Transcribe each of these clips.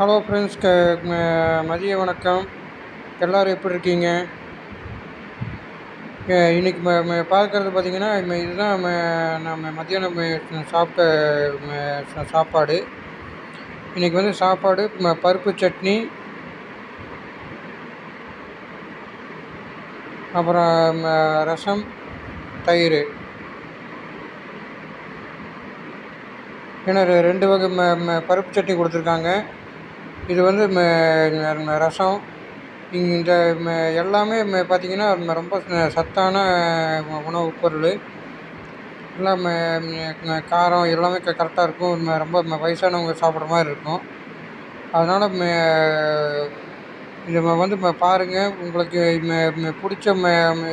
Hello friends க மதிய வணக்கம். எல்லோரும் எப்படி இருக்கீங்க? இன்றைக்கி ம பார்க்குறது பார்த்தீங்கன்னா இதுதான் நம்ம மத்தியானம் சாப்பிட்ட சாப்பாடு. இன்றைக்கி வந்து சாப்பாடு ம பருப்பு சட்னி அப்புறம் ம ரசம் தயிர். ஏன்னா ரெண்டு வகை பருப்பு சட்னி கொடுத்துருக்காங்க. இது வந்து ரசம். இந்த ம எல்லாமே பார்த்திங்கன்னா ரொம்ப சத்தான உணவு உணவுப் பொருள். எல்லாம் ம காரம் எல்லாமே கரெக்டாக இருக்கும். ரொம்ப வயசானவங்க சாப்பிட்ற மாதிரி இருக்கும். அதனால் ம இதை ம வந்து ம பாருங்கள் உங்களுக்கு பிடிச்ச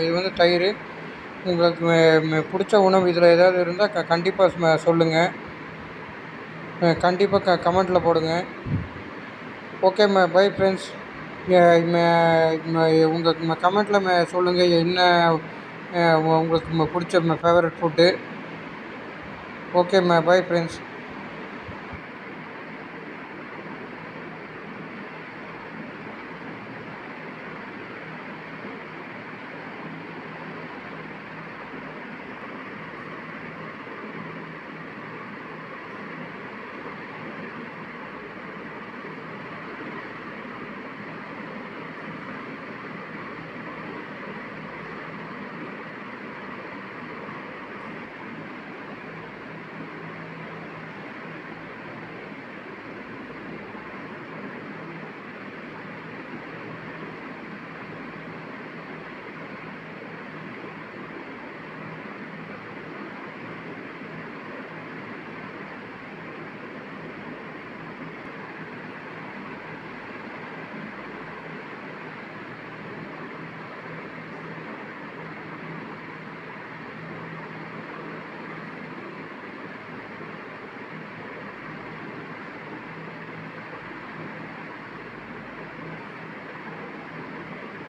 இது வந்து தயிர். உங்களுக்கு பிடிச்ச உணவு இதில் ஏதாவது இருந்தால் க கண்டிப்பாக சொல்லுங்கள் கண்டிப்பாக க கமெண்ட்டில் போடுங்க. ஓகே ம பை ஃப்ரெண்ட்ஸ் உங்கள் கமெண்ட்டில் சொல்லுங்கள் என்ன உங்களுக்கு பிடிச்ச ஃபேவரட் ஃபுட்டு ஓகே ம பை ஃப்ரெண்ட்ஸ்